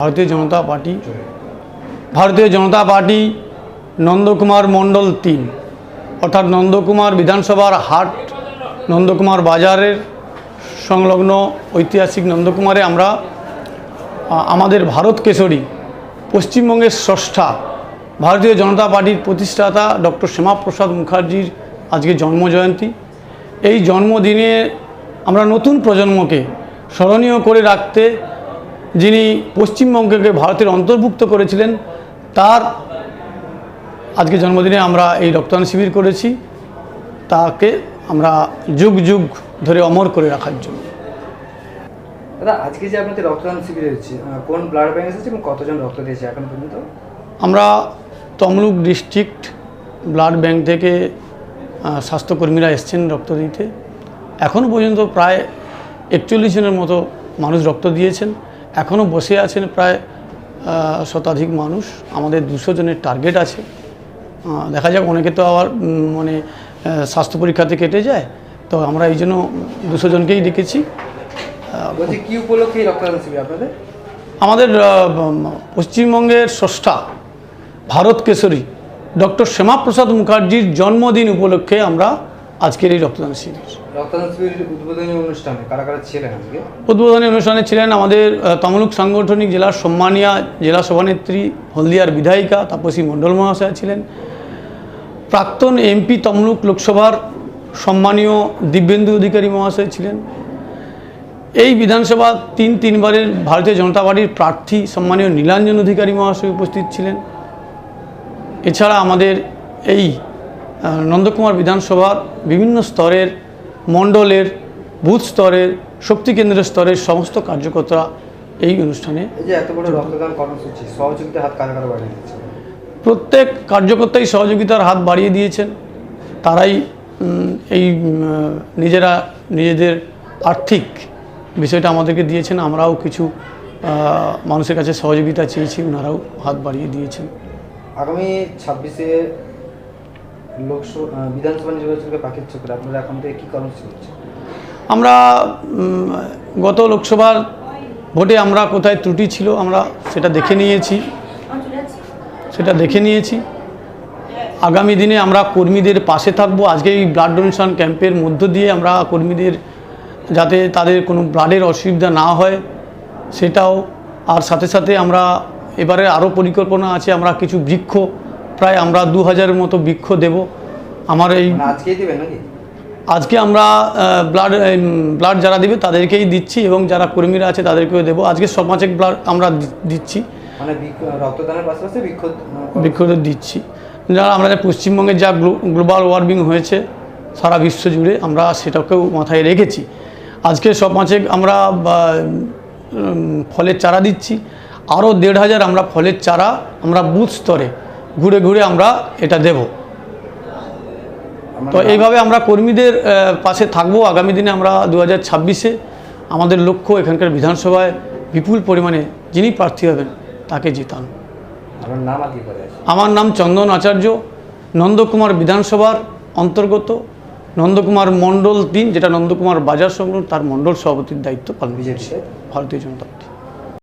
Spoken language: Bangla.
ভারতীয় জনতা পার্টি, ভারতীয় জনতা পার্টি নন্দকুমার মণ্ডল তিন, অর্থাৎ নন্দকুমার বিধানসভার হাট, নন্দকুমার বাজারের সংলগ্ন ঐতিহাসিক নন্দকুমারে আমরা আমাদের ভারত কেশরী, পশ্চিমবঙ্গের স্রষ্টা, ভারতীয় জনতা পার্টির প্রতিষ্ঠাতা ডক্টর শ্যামাপ্রসাদ মুখার্জির আজকে জন্মজয়ন্তী। এই জন্মদিনে আমরা নতুন প্রজন্মকে স্মরণীয় করে রাখতে যিনি পশ্চিমবঙ্গকে ভারতের অন্তর্ভুক্ত করেছিলেন তার আজকে জন্মদিনে আমরা এই রক্তদান শিবির করেছি। তাকে আমরা যুগ যুগ ধরে অমর করে রাখার জন্য। দাদা আজকে যে আপনাদের রক্তদান শিবির হচ্ছে কোন ব্লাড ব্যাংক এসেছে এবং কতজন রক্ত দিয়েছে এখন পর্যন্ত? আমরা তমলুক ডিস্ট্রিক্ট ব্লাড ব্যাংক থেকে স্বাস্থ্যকর্মীরা এসছেন রক্ত দিতে। এখনও পর্যন্ত প্রায় একচল্লিশ জনের মতো মানুষ রক্ত দিয়েছেন। এখনও বসে আছেন প্রায় শতাধিক মানুষ। আমাদের দুশো জনের টার্গেট আছে। দেখা যাক অনেকে তো আবার মানে স্বাস্থ্য পরীক্ষাতে কেটে যায়। তো আমরা এই জন্য দুশো জনকেই ডেকেছি। কি উপলক্ষে আপনাদের? আমাদের পশ্চিমবঙ্গের স্রষ্টা ভারত কেশরী ডক্টর শ্যামাপ্রসাদ মুখার্জির জন্মদিন উপলক্ষে আমরা আজকের এই রক্তদান শিবির উদ্বোধনী অনুষ্ঠানে ছিলেন আমাদের তমলুক সাংগঠনিক জেলার সম্মানিয়া জেলা সভানেত্রী হলদিয়ার বিধায়িকা তাপসী মণ্ডল মহাশয় ছিলেন। প্রাক্তন এমপি তমলুক লোকসভার সম্মানীয় দিব্যেন্দু অধিকারী মহাশয় ছিলেন। এই বিধানসভা তিন তিনবারের ভারতীয় জনতা পার্টির প্রার্থী সম্মানীয় নীলাঞ্জন অধিকারী মহাশয় উপস্থিত ছিলেন। এছাড়া আমাদের এই নন্দকুমার বিধানসভার বিভিন্ন স্তরের মণ্ডলের বুথ স্তরের শক্তি কেন্দ্রের স্তরের সমস্ত কার্যকর্তা এই অনুষ্ঠানে প্রত্যেক কার্যকর্তাই সহযোগিতার হাত বাড়িয়ে দিয়েছেন। তারাই এই নিজেরা নিজেদের আর্থিক বিষয়টা আমাদেরকে দিয়েছেন। আমরাও কিছু মানুষের কাছে সহযোগিতা চেয়েছি ওনারাও হাত বাড়িয়ে দিয়েছেন। আগামী ছাব্বিশে লোকসভা বিধানসভা নির্বাচনকে আপনারা এখন থেকে কী কর্মসূচি করছেন? আমরা গত লোকসভার ভোটে আমরা কোথায় ত্রুটি ছিল আমরা সেটা দেখে নিয়েছি। সেটা দেখে নিয়েছি। আগামী দিনে আমরা কর্মীদের পাশে থাকব। আজকে এই ব্লাড ডোনেশন ক্যাম্পের মধ্য দিয়ে আমরা কর্মীদের যাতে তাদের কোনো ব্লাডের অসুবিধা না হয়, সেটাও, আর সাথে সাথে আমরা এবারে আরও পরিকল্পনা আছে, আমরা কিছু বৃক্ষ প্রায় আমরা দু হাজারের মতো বৃক্ষ দেব। আমার এই মানে আজকে আমরা ব্লাড ব্লাড যারা দিবে তাদেরকেই দিচ্ছি এবং যারা কর্মীরা আছে তাদেরকেও দেবো। আজকে সমাজেক ব্লাড আমরা দিচ্ছি। মানে বৃক্ষ- দিচ্ছি। যারা আমাদের পশ্চিমবঙ্গে যা গ্লোবাল ওয়ার্মিং হয়েছে সারা বিশ্ব জুড়ে আমরা সেটাকেও মাথায় রেখেছি। আজকে সব মাছেক আমরা ফলের চারা দিচ্ছি। আরও দেড় হাজার আমরা ফলের চারা আমরা বুথ স্তরে ঘুরে ঘুরে আমরা এটা দেব। তো এইভাবে আমরা কর্মীদের পাশে থাকব। আগামী দিনে আমরা দু হাজার ছাব্বিশে আমাদের লক্ষ্য এখানকার বিধানসভায় বিপুল পরিমাণে যিনি প্রার্থী হবেন তাকে জিতান। আমার নাম চন্দন আচার্য। নন্দকুমার বিধানসভার অন্তর্গত। নন্দকুমার মণ্ডল তিন যেটা নন্দকুমার বাজার সংলগ্ন তার মণ্ডল সভাপতির দায়িত্ব পালন করছি। ভারতীয় জনতা।